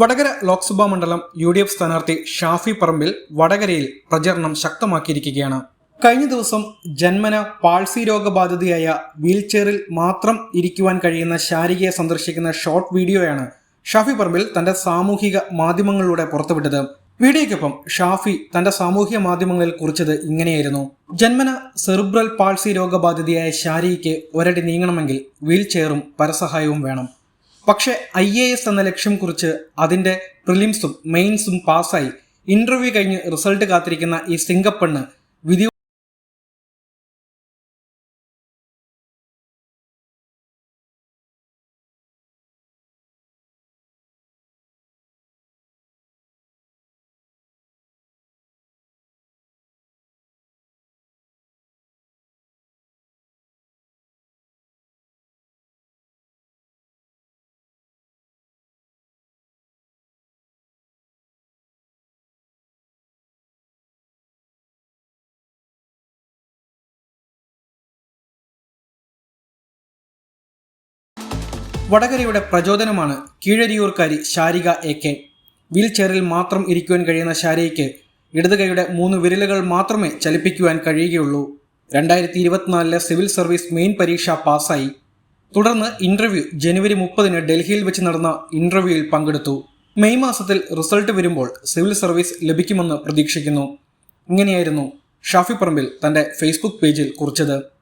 വടകര ലോക്സഭാ മണ്ഡലം U D F സ്ഥാനാർത്ഥി ഷാഫി പറമ്പിൽ വടകരയിൽ പ്രചരണം ശക്തമാക്കിയിരിക്കുകയാണ്. കഴിഞ്ഞ ദിവസം ജന്മന പാൾസി രോഗബാധിതയായ വീൽചെയറിൽ മാത്രം ഇരിക്കുവാൻ കഴിയുന്ന ശാരികയെ സന്ദർശിക്കുന്ന ഷോർട്ട് വീഡിയോയാണ് ഷാഫി പറമ്പിൽ തന്റെ സാമൂഹിക മാധ്യമങ്ങളിലൂടെ പുറത്തുവിട്ടത്. വീഡിയോയ്ക്കൊപ്പം ഷാഫി തന്റെ സാമൂഹിക മാധ്യമങ്ങളിൽ കുറിച്ചത് ഇങ്ങനെയായിരുന്നു. ജന്മന സെറിബ്രൽ പാൾസി രോഗബാധിതയായ ശാരികയ്ക്ക് ഒരടി നീങ്ങണമെങ്കിൽ വീൽചെയറും പരസഹായവും വേണം. പക്ഷേ ഐ എ എസ് എന്ന ലക്ഷ്യം കുറിച്ച് അതിന്റെ പ്രിലിംസും മെയിൻസും പാസ്സായി. ഇന്റർവ്യൂ കഴിഞ്ഞ് റിസൾട്ട് കാത്തിരിക്കുന്ന ഈ സിംഗപ്പെണ്ണ് വിധി വടകരയുടെ പ്രചോദനമാണ് കീഴരിയൂർക്കാരി ശാരിക എ കെ. വീൽചെയറിൽ മാത്രം ഇരിക്കുവാൻ കഴിയുന്ന ശാരികയ്ക്ക് ഇടതുകൈയുടെ മൂന്ന് വിരലുകൾ മാത്രമേ ചലിപ്പിക്കുവാൻ കഴിയുകയുള്ളൂ. രണ്ടായിരത്തി ഇരുപത്തിനാലിലെ സിവിൽ സർവീസ് മെയിൻ പരീക്ഷ പാസ്സായി. തുടർന്ന് ഇന്റർവ്യൂ ജനുവരി മുപ്പതിന് ഡൽഹിയിൽ വെച്ച് നടന്ന ഇന്റർവ്യൂവിൽ പങ്കെടുത്തു. മെയ് മാസത്തിൽ റിസൾട്ട് വരുമ്പോൾ സിവിൽ സർവീസ് ലഭിക്കുമെന്ന് പ്രതീക്ഷിക്കുന്നു. ഇങ്ങനെയായിരുന്നു ഷാഫി പറമ്പിൽ തന്റെ ഫേസ്ബുക്ക് പേജിൽ കുറിച്ചത്.